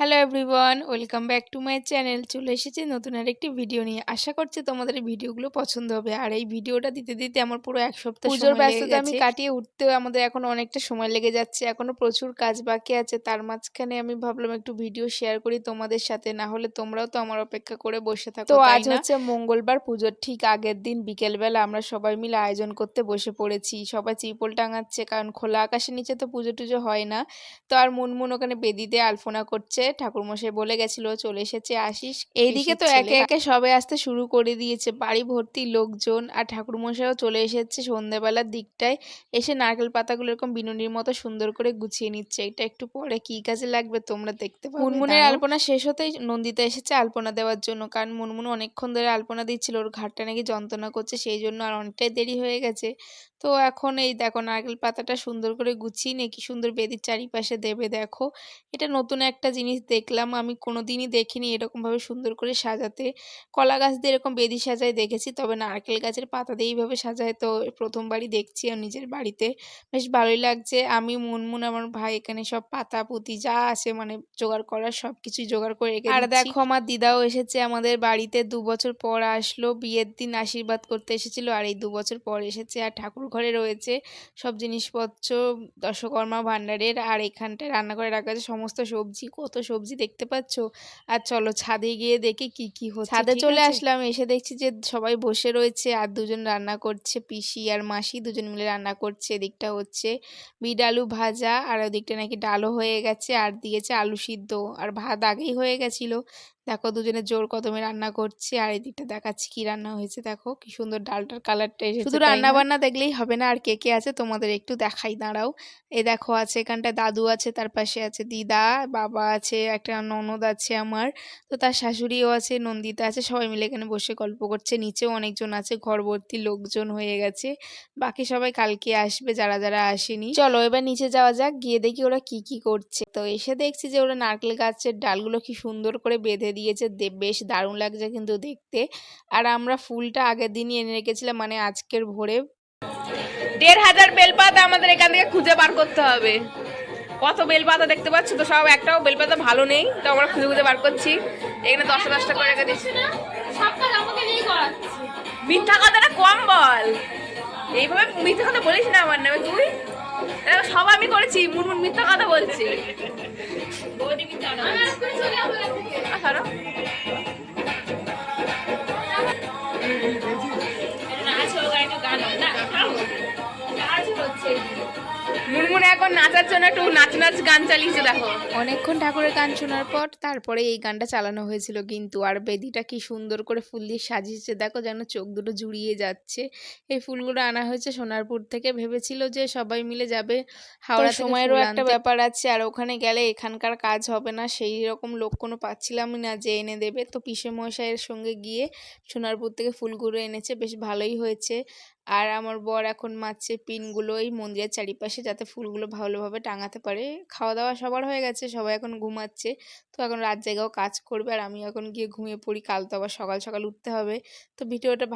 Hello everyone welcome back to my channel চলে এসেছি নতুন আর একটি ভিডিও নিয়ে। আশা করছি তোমাদের এই ভিডিওগুলো পছন্দ হবে। আর এই ভিডিওটা দিতে দিতে আমার পুরো এক সপ্তাহ পুজোর ব্যস্ততা আমি কাটিয়ে উঠতেও আমাদের এখন অনেকটা সময় লেগে যাচ্ছে। এখনও প্রচুর কাজ বাকি আছে। তার মাঝখানে আমি ভাবলাম একটু ভিডিও শেয়ার করি তোমাদের সাথে। না হলে তোমরাও তো আমার অপেক্ষা করে বসে থাকো তো আজ হচ্ছে মঙ্গলবার পুজোর ঠিক আগের দিন বিকেলবেলা আমরা সবাই মিলে আয়োজন করতে বসে পড়েছি। সবাই চিপল টাঙাচ্ছে কারণ খোলা আকাশের নিচে তো পুজো টুজো হয় না। তো আর মুনমুন ওখানে বেদিতে আলপনা করছে। ঠাকুরমশাই বলে গেছিল চলে এসেছে আসিস। এইদিকে তো একে একে সবে আসতে শুরু করে দিয়েছে বাড়ি ভর্তি লোকজন। আর ঠাকুরমশাইও চলে এসেছে সন্ধ্যেবেলার দিকটায়। এসে নারকেল পাতাগুলো এরকম বিনুনির মতো সুন্দর করে গুছিয়ে নিচ্ছে। এটা একটু পরে কি কাজে লাগবে তোমরা দেখতে পাবে। মুনমুনের আলপনা শেষ হতেই নন্দিতা এসেছে আলপনা দেওয়ার জন্য। কারণ মুনমুন অনেকক্ষণ ধরে আলপনা দিচ্ছিল। ওর ঘাটটা নাকি যন্ত্রণা করছে সেই জন্য আর অনেকটাই দেরি হয়ে গেছে। তো এখন এই দেখো নারকেল পাতাটা সুন্দর করে গুছিয়ে নিয়ে কি সুন্দর বেদির চারিপাশে দেবে দেখো। এটা নতুন একটা জিনিস দেখলাম আমি কোনো দিনই দেখিনি এরকমভাবে সুন্দর করে সাজাতে। কলা গাছ দিয়ে এরকম বেদি সাজায় দেখেছি তবে নারকেল গাছের পাতা দিয়ে এইভাবে সাজায় তো প্রথমবারই দেখছি আর নিজের বাড়িতে। বেশ ভালোই লাগছে। আমি মুনমুন আমার ভাই এখানে সব পাতা পুঁতি যা আছে মানে জোগাড় করার সব কিছুই জোগাড় করে রেখে আর দেখো আমার দিদাও এসেছে আমাদের বাড়িতে। দু বছর পর আসলো বিয়ের দিন আশীর্বাদ করতে এসেছিল আর এই দু বছর পর এসেছে আর ঠাকুর ঘরে রয়েছে সব জিনিসপত্র দশকর্মা ভাণ্ডারের আর এখানটায় রান্না করে রাখা আছে সমস্ত সবজি কত সবজি দেখতে পাচ্ছ? আর চলো ছাদে গিয়ে দেখে কি কি হচ্ছে ছাদে চলে আসলাম এসে দেখছি যে সবাই বসে রয়েছে আর দুজন রান্না করছে পিসি আর মাসি দুজন মিলে রান্না করছে এদিকটা হচ্ছে বিট আলু ভাজা আর ওদিকটা নাকি ডালও হয়ে গেছে আর দিয়েছে আলু সিদ্ধ আর ভাত আগেই হয়ে গেছিল দেখো দুজনে জোর কদমে রান্না করছি আর এদিকটা দেখাচ্ছি কি রান্না হয়েছে। দেখো কি সুন্দর ডালটার কালারটা এসেছে শুধু রান্না বান্না দেখলেই হবে না আর কে কে আছে তোমাদের একটু দেখাই দাঁড়াও। এই দেখো আছে এখানটা দাদু আছে তার পাশে আছে দিদা বাবা আছে একটা ননদ আছে আমার তো তার শাশুড়িও আছে নন্দিতা আছে সবাই মিলে এখানে বসে গল্প করছে। নিচেও অনেকজন আছে ঘরভর্তি লোকজন হয়ে গেছে বাকি সবাই কালকে আসবে যারা যারা আসেনি। চলো এবার নিচে যাওয়া যাক গিয়ে দেখি ওরা কি কি করছে। তো এসে দেখছি যে ওরা নারকেল গাছের ডালগুলো কি সুন্দর করে বেঁধে দিয়েছে বেশ দারুণ লাগছে কিন্তু দেখতে। আর আমরা ফুলটা আগের দিনই এনে রেখেছিলাম মানে আজকের ভোরে। দেড় হাজার বেলপাতা আমাদের এখান থেকে খুঁজে বার করতে হবে। কত বেলপাতা দেখতে পাচ্ছ তো সব একটাও বেলপাতা ভালো নেই তো আমরা খুঁজে খুঁজে বার করছি। এখানে দশটা দশটা করে রেখে দিচ্ছি মিথ্যা কথাটা কম বল। এইভাবে মিথ্যা কথা বলিস না আমার নামে তুই সব আমি করেছি মুনমুন মিথ্যা কথা বলছি। ছাড়ো এখন নাচার জন্য একটু নাচ নাচ গান চালিয়েছে দেখো। অনেকক্ষণ ঠাকুরের গান শোনার পর তারপরে এই গানটা চালানো হয়েছিল কিন্তু আর বেদিটা কি সুন্দর করে ফুল দিয়ে সাজিয়েছে দেখো যেন চোখ দুটো জুড়িয়ে যাচ্ছে। এই ফুলগুলো আনা হয়েছে সোনারপুর থেকে ভেবেছিল যে সবাই মিলে যাবে হাওড়া সময়েরও একটা ব্যাপার আছে আর ওখানে গেলে এখানকার কাজ হবে না সেই রকম লোক কোনো পাচ্ছিলাম না যে এনে দেবে। তো পিসে মশাইয়ের সঙ্গে গিয়ে সোনারপুর থেকে ফুলগুলো এনেছে বেশ ভালোই হয়েছে। আর আমার বর এখন মারছে পিনগুলো এই মন্দিরের চারিপাশে যাতে ফুলগুলো ভালোভাবে টাঙাতে পারে। খাওয়া দাওয়া সবার হয়ে গেছে, সবাই এখন ঘুমাচ্ছে। তো এখন রাত জায়গাও কাজ করবে আর আমি এখন গিয়ে ঘুমিয়ে পড়ি। কাল তো আবার সকাল সকাল উঠতে হবে। তো ভিডিওটা